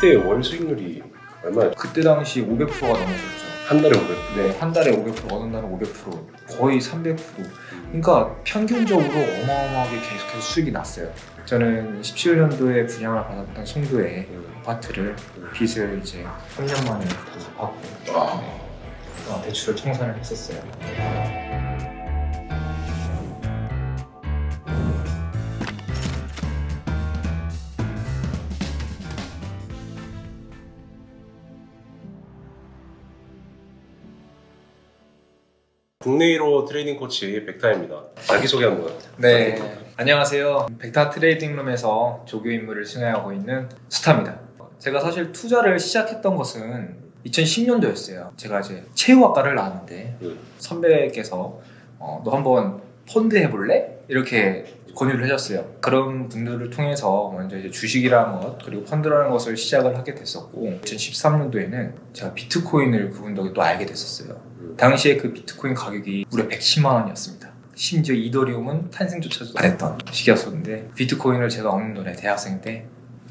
그때 월 수익률이 얼마였죠? 그때 당시 500%가 넘어졌죠. 한 달에 500. 네, 한 달에 500%, 어느 날은 500%, 거의 300%. 그러니까 평균적으로 어마어마하게 계속해서 수익이 났어요. 저는 17년도에 분양을 받았던 송도에 아파트를 빚을 이제 3년 만에 받고 아. 네. 어, 대출을 청산을 했었어요. 국내 1호 트레이딩 코치 백타입니다. 자기소개 한번. 네, 안녕하세요. 백타 트레이딩룸에서 조교 임무를 수행하고 있는 스타입니다. 제가 사실 투자를 시작했던 것은 2010년도였어요. 제가 이제 체육학과를 나왔는데 음. 선배께서 어, 너 한번 펀드 해볼래? 이렇게 권유를 해줬어요. 그런 분들을 통해서 먼저 이제 주식이라는 것 그리고 펀드라는 것을 시작을 하게 됐었고 2013년도에는 제가 비트코인을 그분 덕에 또 알게 됐었어요. 음. 당시에 그 비트코인 가격이 무려 110만 원이었습니다. 심지어 이더리움은 탄생조차도 안 했던 시기였었는데 비트코인을 제가 없는 돈에 대학생 때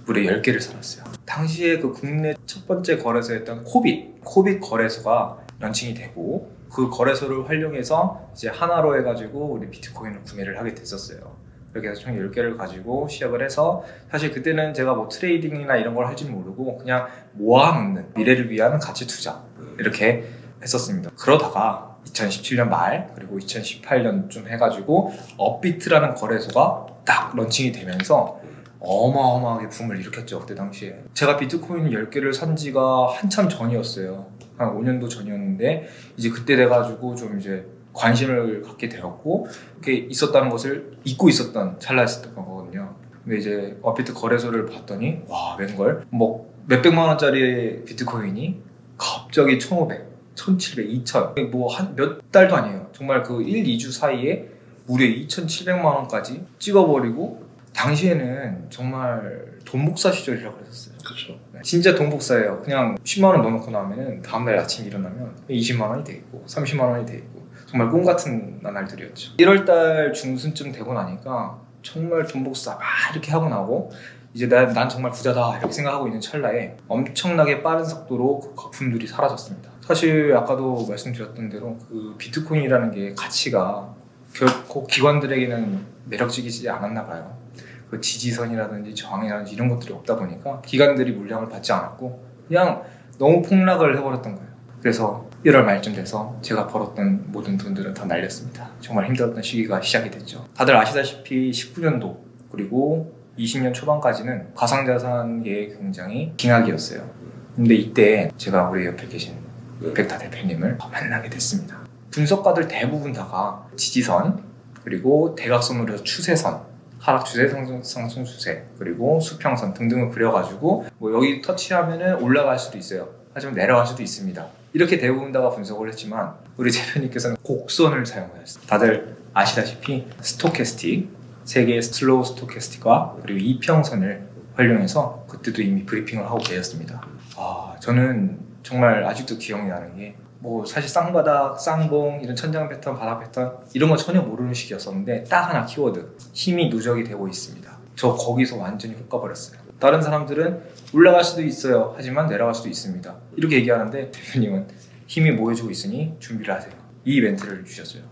무려 10개를 사놨어요. 당시에 그 국내 첫 번째 거래소였던 코빗, 코빗 거래소가 런칭이 되고 그 거래소를 활용해서 이제 하나로 해가지고 우리 비트코인을 구매를 하게 됐었어요. 이렇게 해서 총 10개를 가지고 시작을 해서 사실 그때는 제가 뭐 트레이딩이나 이런 걸 할지는 모르고 그냥 모아놓는 미래를 위한 가치 투자 이렇게 했었습니다. 그러다가 2017년 말 그리고 2018년쯤 해가지고 업비트라는 거래소가 딱 런칭이 되면서 어마어마하게 붐을 일으켰죠 그때 당시에 제가 비트코인 10개를 산 지가 한참 전이었어요 한 5년도 전이었는데 이제 그때 돼가지고 좀 이제 관심을 갖게 되었고 그게 있었다는 것을 잊고 있었던 찰나였었던 거거든요 근데 이제 업비트 거래소를 봤더니 와 웬걸 뭐 몇백만 원짜리 비트코인이 갑자기 1500 1700, 2000, 뭐 한 몇 달도 아니에요. 정말 그 1, 2주 사이에 무려 2,700만 원까지 찍어버리고 당시에는 정말 돈복사 시절이라고 그랬었어요. 그렇죠. 네, 진짜 돈복사예요. 그냥 10만 원 넣어놓고 나면은 다음날 아침 일어나면 20만 원이 돼 있고 30만 원이 돼 있고 정말 꿈 같은 나날들이었죠. 1월달 중순쯤 되고 나니까 정말 돈 복사 막 이렇게 하고 나고 이제 난, 난 정말 부자다 이렇게 생각하고 있는 찰나에 엄청나게 빠른 속도로 그 거품들이 사라졌습니다. 사실 아까도 말씀드렸던 대로 그 비트코인이라는 게 가치가 결코 기관들에게는 매력적이지 않았나 봐요. 그 지지선이라든지 저항이라든지 이런 것들이 없다 보니까 기관들이 물량을 받지 않았고 그냥 너무 폭락을 해버렸던 거예요. 그래서 1월 말쯤 돼서 제가 벌었던 모든 돈들은 다 날렸습니다. 정말 힘들었던 시기가 시작이 됐죠. 다들 아시다시피 19년도 그리고 20년 초반까지는 가상자산계의 굉장히 빙하기였어요. 근데 이때 제가 우리 옆에 계신 백타 대표님을 만나게 됐습니다. 분석가들 대부분 다가 지지선 그리고 대각선으로 해서 추세선 하락 추세, 상승, 상승 추세, 그리고 수평선 등등을 그려가지고 뭐 여기 터치하면은 올라갈 수도 있어요. 하지만 내려갈 수도 있습니다. 이렇게 대부분 다가 분석을 했지만 우리 대표님께서는 곡선을 사용하셨어요. 다들 아시다시피 스토캐스틱, 세계의 슬로우 스토캐스틱과 그리고 이평선을 활용해서 그때도 이미 브리핑을 하고 계셨습니다. 아, 저는 정말 아직도 기억이 나는 게 뭐 사실 쌍바닥, 쌍봉 이런 천장 패턴, 바닥 패턴 이런 거 전혀 모르는 시기였었는데 딱 하나 키워드 힘이 누적이 되고 있습니다. 저 거기서 완전히 훅 가버렸어요. 다른 사람들은 올라갈 수도 있어요. 하지만 내려갈 수도 있습니다. 이렇게 얘기하는데 대표님은 힘이 모여지고 있으니 준비를 하세요. 이 멘트를 주셨어요.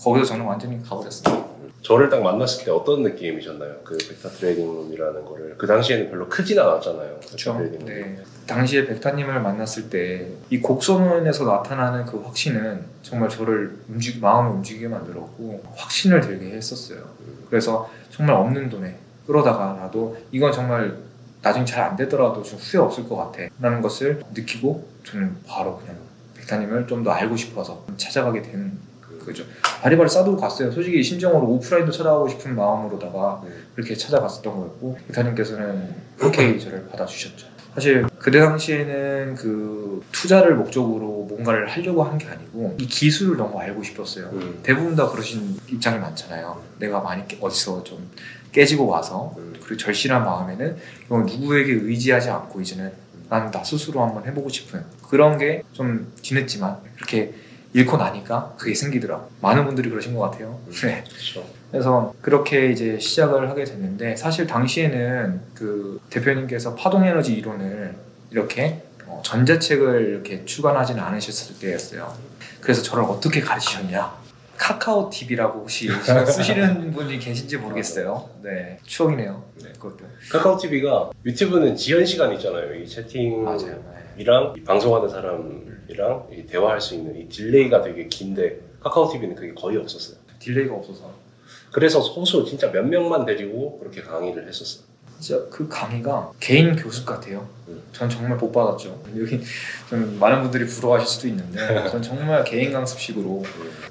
거기서 저는 완전히 가버렸습니다. 저를 딱 만났을 때 어떤 느낌이셨나요? 그 백타 트레이딩룸이라는 거를 그 당시에는 별로 크진 않았잖아요. 그렇죠. 네. 당시에 백타님을 만났을 때 이 곡선에서 나타나는 그 확신은 정말 저를 움직 마음을 움직이게 만들었고 확신을 들게 했었어요. 그래서 정말 없는 돈에 끌어다가라도 이건 정말 나중에 잘 안 되더라도 좀 후회 없을 것 같아 라는 것을 느끼고 저는 바로 그냥 백타님을 좀 더 알고 싶어서 찾아가게 되는 거죠. 바리바리 싸두고 갔어요. 솔직히 심정으로 오프라인도 찾아가고 싶은 마음으로다가 네. 그렇게 찾아갔었던 거였고 백타님께서는 흔쾌히 저를 받아주셨죠. 사실 그때 당시에는 그 투자를 목적으로 뭔가를 하려고 한 게 아니고 이 기술을 너무 알고 싶었어요. 음. 대부분 다 그러신 입장이 많잖아요. 내가 많이 깨- 어디서 좀 깨지고 와서 음. 그리고 절실한 마음에는 누구에게 의지하지 않고 이제는 나는 나 스스로 한번 해보고 싶은 그런 게 좀 뒤늦지만 그렇게 잃고 나니까 그게 생기더라고. 많은 분들이 그러신 것 같아요. 음. 네. 그렇죠. 그래서 그렇게 이제 시작을 하게 됐는데 사실 당시에는 그 대표님께서 파동 에너지 이론을 이렇게 어, 전자책을 이렇게 출간하지는 않으셨을 때였어요. 그래서 저를 어떻게 가르치셨냐? 카카오 TV라고 혹시 쓰시는 분이 계신지 모르겠어요. 네, 추억이네요. 네, 그것도 카카오 TV가 유튜브는 지연 시간 있잖아요. 이 채팅이랑 맞아요. 네. 이 방송하는 사람이랑 이 대화할 수 있는 이 딜레이가 되게 긴데 카카오 TV는 그게 거의 없었어요. 딜레이가 없어서 그래서 소수 진짜 몇 명만 데리고 그렇게 강의를 했었어요. 진짜 그 강의가 개인 교습 같아요. 음. 전 정말 못 받았죠. 여기 좀 많은 분들이 부러워하실 수도 있는데 전 정말 개인 강습식으로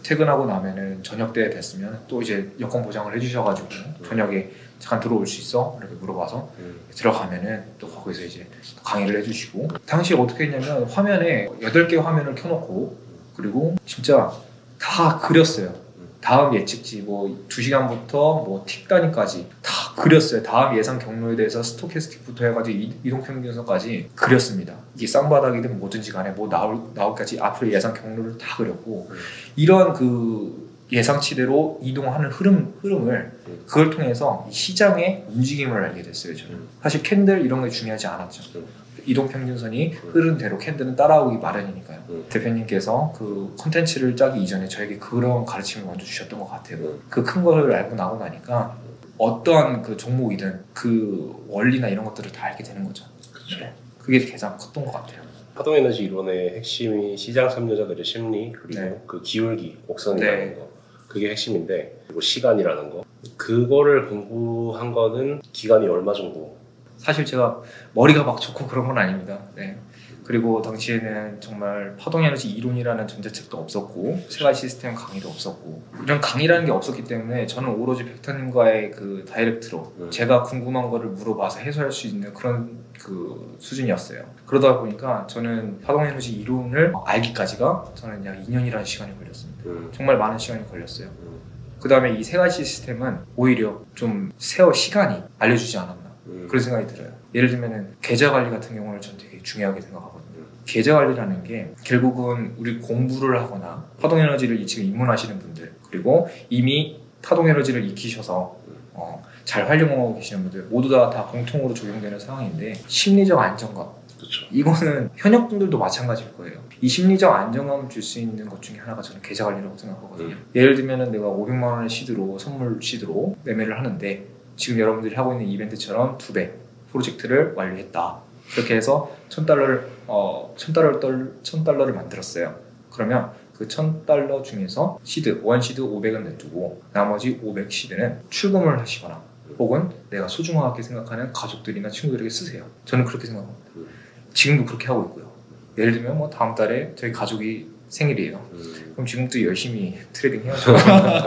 퇴근하고 나면은 저녁 때 됐으면 또 이제 여권 보장을 해주셔가지고 저녁에 잠깐 들어올 수 있어? 이렇게 물어봐서 음. 들어가면은 또 거기서 이제 강의를 해주시고 당시에 어떻게 했냐면 화면에 8개 화면을 켜놓고 그리고 진짜 다 그렸어요. 다음 예측지 뭐 2시간부터 뭐 틱 단위까지 다 그렸어요. 다음 예상 경로에 대해서 스토캐스틱부터 해가지고 이- 이동 평균선까지 그렸습니다. 이게 쌍바닥이든 뭐든지 간에 뭐 나올 나올까지 앞으로 예상 경로를 다 그렸고 음. 이러한 그 예상치대로 이동하는 흐름 흐름을 음. 그걸 통해서 이 시장의 움직임을 알게 됐어요. 저는 음. 사실 캔들 이런 게 중요하지 않았죠. 음. 이동 평균선이 음. 흐르는 대로 캔들은 따라오기 마련이니까요. 음. 대표님께서 그 콘텐츠를 짜기 이전에 저에게 그런 가르침을 먼저 주셨던 것 같아요. 음. 그큰 걸 알고 나고 나니까 어떠한 그 종목이든 그 원리나 이런 것들을 다 알게 되는 거죠. 그렇죠. 그게 가장 컸던 것 같아요. 파동 에너지 이론의 핵심이 시장 참여자들의 심리 그리고 네. 그 기울기 곡선이라는 네. 거 그게 핵심인데 그리고 시간이라는 거 그거를 공부한 거는 기간이 얼마 정도 사실 제가 머리가 막 좋고 그런 건 아닙니다. 네. 그리고 당시에는 정말 파동 에너지 이론이라는 전자책도 없었고 세가 시스템 강의도 없었고 이런 강의라는 게 없었기 때문에 저는 오로지 백타님과의 그 다이렉트로 음. 제가 궁금한 거를 물어봐서 해소할 수 있는 그런 그 수준이었어요. 그러다 보니까 저는 파동 에너지 이론을 알기까지가 저는 약 2년이라는 시간이 걸렸습니다. 음. 정말 많은 시간이 걸렸어요. 음. 그 다음에 이 세 가지 시스템은 오히려 좀 세어 시간이 알려주지 않았나. 음. 그런 생각이 들어요. 예를 들면은 계좌 관리 같은 경우는 전 되게 중요하게 생각하거든요. 계좌 관리라는 게 결국은 우리 공부를 하거나 파동 에너지를 지금 입문하시는 분들 그리고 이미 파동 에너지를 익히셔서 어, 잘 활용하고 계시는 분들 모두 다, 다 공통으로 적용되는 상황인데 심리적 안정감 그렇죠. 이거는 현역 분들도 마찬가지일 거예요. 이 심리적 안정감을 줄수 있는 것 중에 하나가 저는 계좌 관리라고 생각하거든요. 예를 들면은 내가 500만 원의 시드로 선물 시드로 매매를 하는데 지금 여러분들이 하고 있는 이벤트처럼 두 배 프로젝트를 완료했다. 그렇게 해서 천 달러를 어, 천 달러를 천 달러를 만들었어요. 그러면 그 천 달러 중에서 시드 원 시드 500은 냅두고 나머지 500 시드는 출금을 하시거나 혹은 내가 소중하게 생각하는 가족들이나 친구들에게 쓰세요. 저는 그렇게 생각합니다. 음. 지금도 그렇게 하고 있고요. 예를 들면 뭐 다음 달에 저희 가족이 생일이에요. 음. 그럼 지금부터 열심히 트레이딩 해야죠.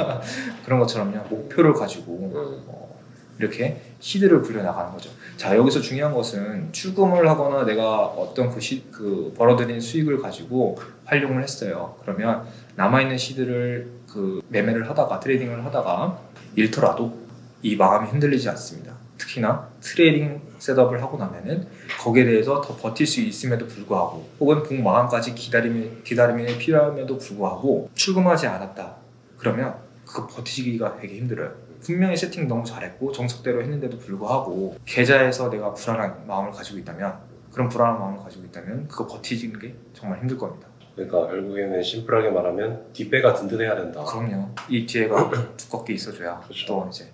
그런 것처럼요. 목표를 가지고 음. 어, 이렇게 시드를 굴려 나가는 거죠. 자 여기서 중요한 것은 출금을 하거나 내가 어떤 그, 시, 그 벌어들인 수익을 가지고 활용을 했어요. 그러면 남아 있는 시드를 그 매매를 하다가 트레이딩을 하다가 잃더라도 이 마음이 흔들리지 않습니다. 특히나 트레이딩 셋업을 하고 나면은 거기에 대해서 더 버틸 수 있음에도 불구하고 혹은 복 마감까지 기다림이 기다림이 필요함에도 불구하고 출금하지 않았다. 그러면 그 버티기가 되게 힘들어요. 분명히 세팅 너무 잘했고 정석대로 했는데도 불구하고 계좌에서 내가 불안한 마음을 가지고 있다면 그런 불안한 마음을 가지고 있다면 그거 버티는 게 정말 힘들 겁니다. 그러니까 결국에는 심플하게 말하면 뒷배가 든든해야 된다. 그럼요. 이 뒤에가 두껍게 있어줘야 그렇죠. 또 이제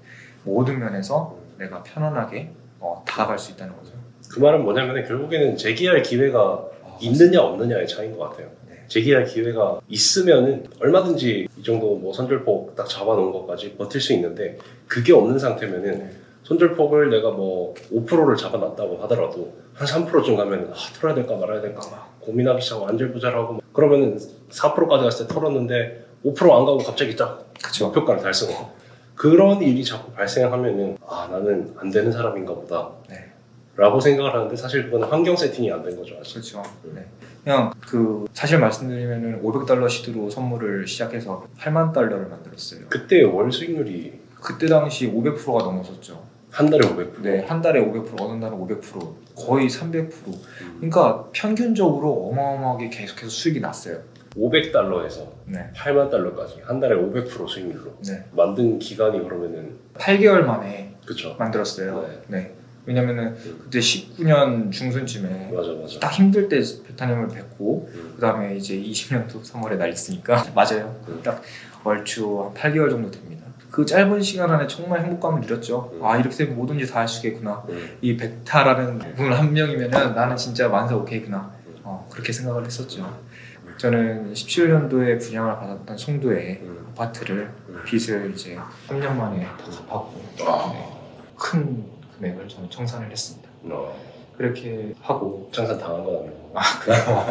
모든 면에서 내가 편안하게 어, 다가갈 수 있다는 거죠. 그 말은 뭐냐면 결국에는 재기할 기회가 아, 있느냐 없느냐의 차이인 것 같아요. 네. 재기할 기회가 있으면은 얼마든지 이 정도 뭐 손절폭 딱 잡아놓은 것까지 버틸 수 있는데 그게 없는 상태면은 네. 손절폭을 내가 뭐 5%를 잡아놨다고 하더라도 한 3%쯤 가면은 아 털어야 될까 말아야 될까 막 고민하기 시작하고 안절부절하고 막 그러면은 4%까지 갔을 때 털었는데 5%안 가고 갑자기 딱 그쵸. 목표가를 달성하고 그런 일이 자꾸 발생하면은 아 나는 안 되는 사람인가 보다 네. 라고 생각을 하는데 사실 그거는 환경 세팅이 안 된 거죠 아직 그렇죠. 네. 그냥 그 사실 말씀드리면은 500달러 시드로 선물을 시작해서 8만 달러를 만들었어요. 그때 월 수익률이 그때 당시 500%가 넘었었죠. 한 달에 500%. 네, 한 달에 500%, 어느 달은 500%, 거의 300%. 음. 그러니까 평균적으로 어마어마하게 계속해서 수익이 났어요. 500달러에서 네. 8만 달러까지 한 달에 500% 수익률로 네. 만든 기간이 그러면은 8개월 만에 그쵸 만들었어요. 네. 네. 왜냐면은 음. 그때 19년 중순쯤에 맞아 맞아 딱 힘들 때 베타님을 뵙고 음. 그 다음에 이제 20년도 3월에 날렸으니까 맞아요. 음. 딱 얼추 한 8개월 정도 됩니다. 그 짧은 시간 안에 정말 행복감을 누렸죠. 음. 아 이렇게 되면 뭐든지 다 할 수 있겠구나. 음. 이 백타라는 분 한 명이면은 나는 진짜 만사 오케이구나. 어, 그렇게 생각을 했었죠. 저는 17년도에 분양을 받았던 송도에 음. 아파트를 음. 빚을 이제 3년 만에 다 갚았고 아. 네. 큰 금액을 저는 청산을 했습니다. 어, 그렇게 하고 청산 당한 건 아니고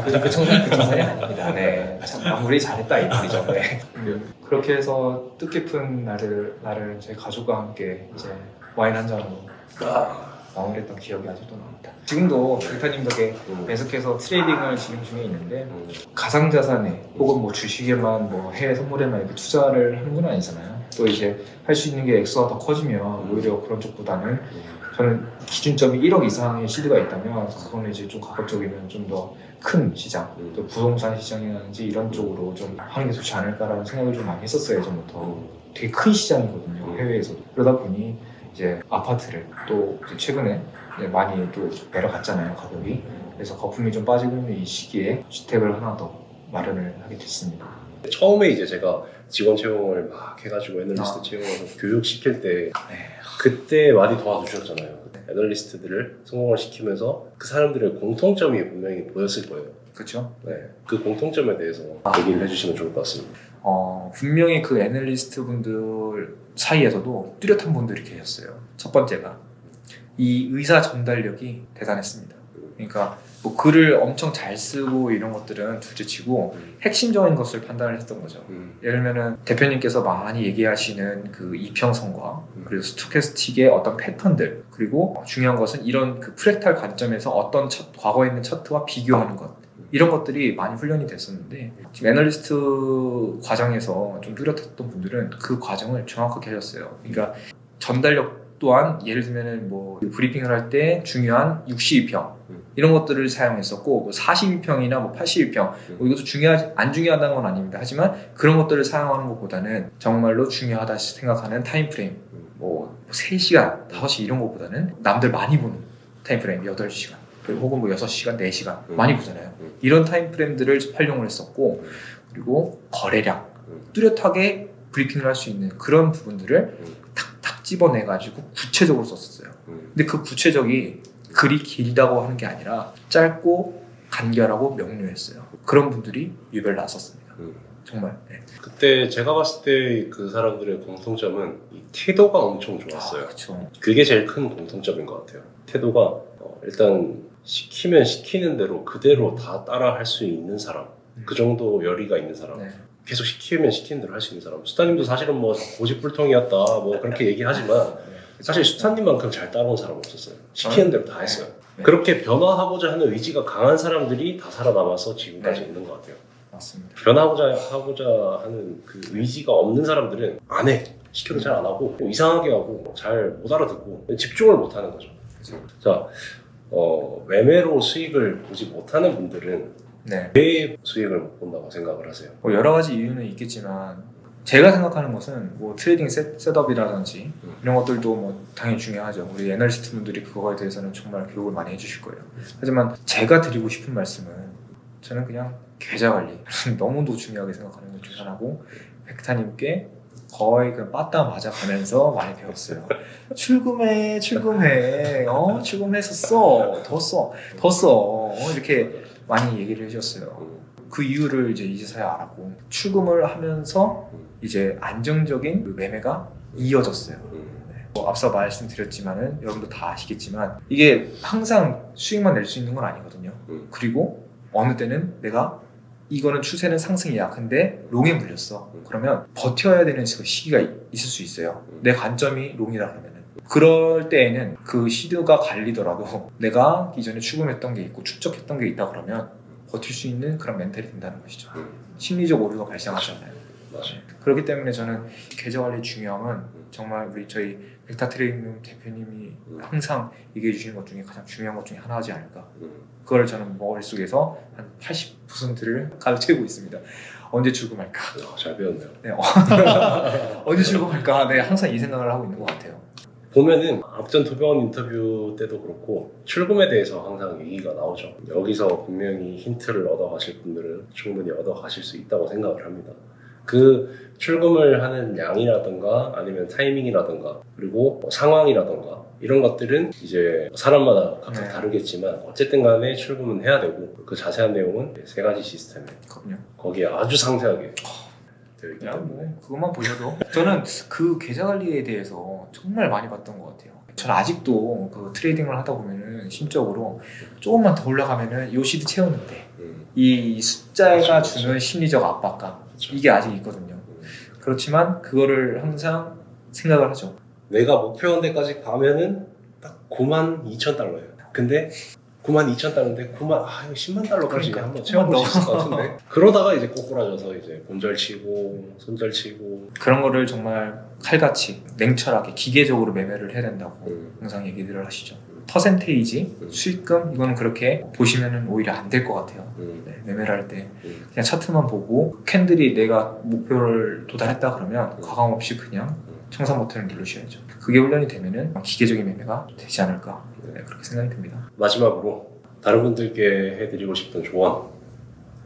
그, 그 청산 그 청산이 아닙니다. 네, 참 마무리 잘했다 이 말이죠. 네. 음, 그렇게 해서 뜻깊은 날을 나를 제 가족과 함께 이제 와인 한 잔으로 아. 마무리했던 기억이 아직도 납니다. 지금도 백타님 덕에 음. 계속해서 트레이딩을 진행 중에 있는데 음. 가상자산에 혹은 뭐 주식에만 뭐 해외 선물에만 이렇게 투자를 하는 건 아니잖아요. 또 이제 할 수 있는 게 액수가 더 커지면 오히려 그런 쪽보다는 음. 저는 기준점이 1억 이상의 실드가 있다면 그거는 이제 좀 가급적이면 좀 더 큰 시장, 음. 또 부동산 시장이라든지 이런 쪽으로 좀 하는 게 좋지 않을까라는 생각을 좀 많이 했었어요 예전부터. 음. 되게 큰 시장이거든요 음. 해외에서도. 그러다 보니 이제 아파트를 또 이제 최근에 이제 많이 또 내려갔잖아요 가격이. 그래서 거품이 좀 빠지고 있는 이 시기에 주택을 하나 더 마련을 하게 됐습니다. 처음에 이제 제가 직원 채용을 막 해가지고 애널리스트 아. 채용해서 교육시킬 때 네. 그때 많이 도와주셨잖아요. 애널리스트들을 성공을 시키면서 그 사람들의 공통점이 분명히 보였을 거예요. 그렇죠. 네. 그 공통점에 대해서 얘기를 해주시면 좋을 것 같습니다. 어, 분명히 그 애널리스트 분들 사이에서도 뚜렷한 분들이 계셨어요. 첫 번째가 이 의사 전달력이 대단했습니다. 그러니까 뭐 글을 엄청 잘 쓰고 이런 것들은 둘째치고 음. 핵심적인 것을 판단을 했던 거죠. 음. 예를 들면은 대표님께서 많이 얘기하시는 그 이평선과 음. 그리고 스토캐스틱의 어떤 패턴들 그리고 중요한 것은 이런 그 프랙탈 관점에서 어떤 차- 과거에 있는 차트와 비교하는 것 이런 것들이 많이 훈련이 됐었는데 지금 애널리스트 과정에서 좀 뚜렷했던 분들은 그 과정을 정확하게 하셨어요. 그러니까 전달력 또한 예를 들면은 뭐 브리핑을 할 때 중요한 62평 음. 이런 것들을 사용했었고 뭐 42평이나 뭐 82평 뭐 이것도 중요하지 안 중요하다는 건 아닙니다. 하지만 그런 것들을 사용하는 것보다는 정말로 중요하다 생각하는 타임프레임 음. 뭐 3시간, 5시 이런 것보다는 남들 많이 보는 타임프레임 8시간 그리고 혹은 뭐 6시간, 4시간 음. 많이 보잖아요. 음. 이런 타임프레임들을 활용을 했었고 음. 그리고 거래량 음. 뚜렷하게 브리핑을 할 수 있는 그런 부분들을 음. 탁탁 집어내가지고 구체적으로 썼었어요. 음. 근데 그 구체적이 글이 길다고 하는 게 아니라 짧고 간결하고 명료했어요. 그런 분들이 유별 났었습니다. 음. 정말. 네. 그때 제가 봤을 때 그 사람들의 공통점은 이 태도가 엄청 좋았어요. 그렇죠. 그게 제일 큰 공통점인 것 같아요. 태도가 어, 일단 시키면 시키는 대로 그대로 다 따라 할 수 있는 사람, 그 정도 열의가 있는 사람, 네. 계속 시키면 시키는 대로 할 수 있는 사람. 수타님도 사실은 뭐 고집불통이었다, 뭐 그렇게 얘기하지만 사실 수타님만큼 잘 따라온 사람 없었어요. 시키는 대로 다 했어요. 네. 그렇게 변화하고자 하는 의지가 강한 사람들이 다 살아남아서 지금까지 네. 있는 것 같아요. 맞습니다. 변화하고자 하고자 하는 그 의지가 없는 사람들은 안 해. 시켜도 잘 안 하고 뭐 이상하게 하고 잘 못 알아듣고 집중을 못 하는 거죠. 그죠. 자, 어, 매매로 수익을 보지 못하는 분들은 네. 왜 수익을 못 본다고 생각을 하세요? 뭐 여러 가지 이유는 있겠지만 제가 생각하는 것은 뭐 트레이딩 셋, 셋업이라든지 음. 이런 것들도 뭐 당연히 중요하죠. 우리 애널리스트 분들이 그거에 대해서는 정말 교육을 많이 해주실 거예요. 하지만 제가 드리고 싶은 말씀은 저는 그냥 계좌 관리 너무도 중요하게 생각하는 것 중 하나고 백타님께 거의 그 빠따 맞아가면서 많이 배웠어요. 출금해, 출금해, 어 출금했었어, 더 써, 더 써, 어, 이렇게 많이 얘기를 해주셨어요. 음, 그 이유를 이제 이제서야 알았고 출금을 하면서 음, 이제 안정적인 그 매매가 이어졌어요. 음, 네. 뭐 앞서 말씀드렸지만은 여러분도 다 아시겠지만 이게 항상 수익만 낼 수 있는 건 아니거든요. 음. 그리고 어느 때는 내가 이거는 추세는 상승이야. 근데 롱에 물렸어. 음. 그러면 버텨야 되는 그 시기가 이- 있을 수 있어요. 음. 내 관점이 롱이다 그러면은. 그럴 때에는 그 시드가 갈리더라도 내가 이전에 추금했던 게 있고 축적했던 게 있다 그러면 버틸 수 있는 그런 멘탈이 된다는 것이죠. 음. 심리적 오류가 발생하잖아요. 맞아. 그렇기 때문에 저는 계좌 관리 중요함은 정말 우리 저희 벡타 트레이닝 대표님이 음. 항상 얘기해 주시는 것 중에 가장 중요한 것 중에 하나지 않을까. 음. 그걸 저는 머릿속에서 한 80%를 가르치고 있습니다. 언제 출금할까? 아, 잘 배웠네요. 네, 어. 언제 출금할까? 네, 항상 이 생각을 하고 있는 것 같아요. 보면은 앞전 도병원 인터뷰 때도 그렇고 출금에 대해서 항상 얘기가 나오죠. 여기서 분명히 힌트를 얻어가실 분들은 충분히 얻어가실 수 있다고 생각을 합니다. 그 출금을 하는 양이라든가 아니면 타이밍이라든가 그리고 뭐 상황이라든가 이런 것들은 이제 사람마다 각각 네. 다르겠지만 어쨌든 간에 출금은 해야 되고 그 자세한 내용은 세 가지 시스템에 그럼요. 거기에 아주 상세하게 되어 있기 때문에 뭐 그것만 보셔도 저는 그 계좌 관리에 대해서 정말 많이 봤던 것 같아요. 저는 아직도 그 트레이딩을 하다 보면은 심적으로 조금만 더 올라가면은 요 시드 채우는데 음, 이 숫자가 그렇죠, 주는 심리적 압박감 그렇죠. 이게 아직 있거든요. 음. 그렇지만 그거를 항상 생각을 하죠. 내가 목표한 데까지 가면은 딱 9만 2천 달러예요. 근데 9만 2천 달러인데 9만 아 이거 10만 달러까지 그러니까, 한번 채워볼 수 있을 더. 것 같은데 그러다가 이제 꼬꾸라져서 이제 본절 치고 손절 치고 그런 거를 정말 칼같이 냉철하게 기계적으로 매매를 해야 된다고 음, 항상 얘기들을 하시죠. 퍼센테이지, 음. 수익금 이거는 그렇게 보시면은 오히려 안 될 것 같아요. 음, 네, 매매를 할때 음, 그냥 차트만 보고 캔들이 내가 목표를 도달했다 그러면 음. 과감 없이 그냥 음. 청산 버튼을 누르셔야죠. 그게 훈련이 되면은 기계적인 매매가 되지 않을까 네, 그렇게 생각이 듭니다. 마지막으로 다른 분들께 해드리고 싶은 조언이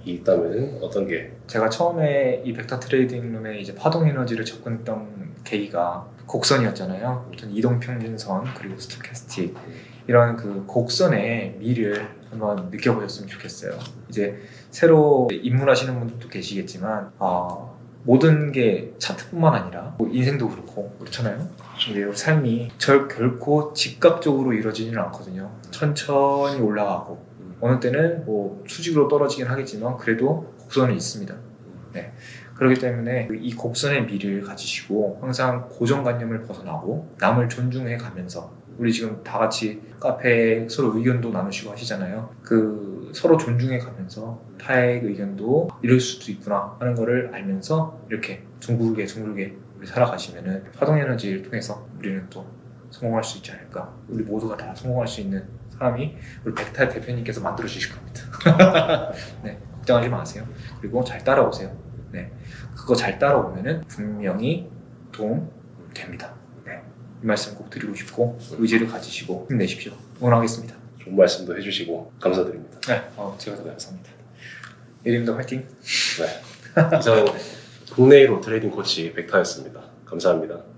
있다면 어떤 게 제가 처음에 이 벡터 트레이딩 룸에 이제 파동 에너지를 접근했던 계기가 곡선이었잖아요. 전 이동 평균선 그리고 스토캐스틱 이런 그 곡선의 미를 한번 느껴보셨으면 좋겠어요. 이제 새로 입문하시는 분들도 계시겠지만 아, 모든 게 차트뿐만 아니라 뭐 인생도 그렇고 그렇잖아요. 근데 삶이 절 결코 즉각적으로 이루어지지는 않거든요. 천천히 올라가고 어느 때는 뭐 수직으로 떨어지긴 하겠지만 그래도 곡선은 있습니다. 네. 그렇기 때문에 이 곡선의 미를 가지시고 항상 고정관념을 벗어나고 남을 존중해 가면서 우리 지금 다 같이 카페에 서로 의견도 나누시고 하시잖아요. 그 서로 존중해 가면서 타의 의견도 이럴 수도 있구나 하는 거를 알면서 이렇게 둥글게 둥글게 우리 살아가시면은 파동 에너지를 통해서 우리는 또 성공할 수 있지 않을까. 우리 모두가 다 성공할 수 있는 사람이 우리 백탈 대표님께서 만들어 주실 겁니다. 네, 걱정하지 마세요. 그리고 잘 따라오세요. 네, 그거 잘 따라오면은 분명히 도움 됩니다. 네, 이 말씀 꼭 드리고 싶고 의지를 가지시고 힘내십시오. 응원하겠습니다. 좋은 말씀도 해주시고 감사드립니다. 네, 어, 제가 더 감사합니다. 예림도 화이팅. 네. 이상 국내로 트레이딩 코치 백타였습니다. 감사합니다.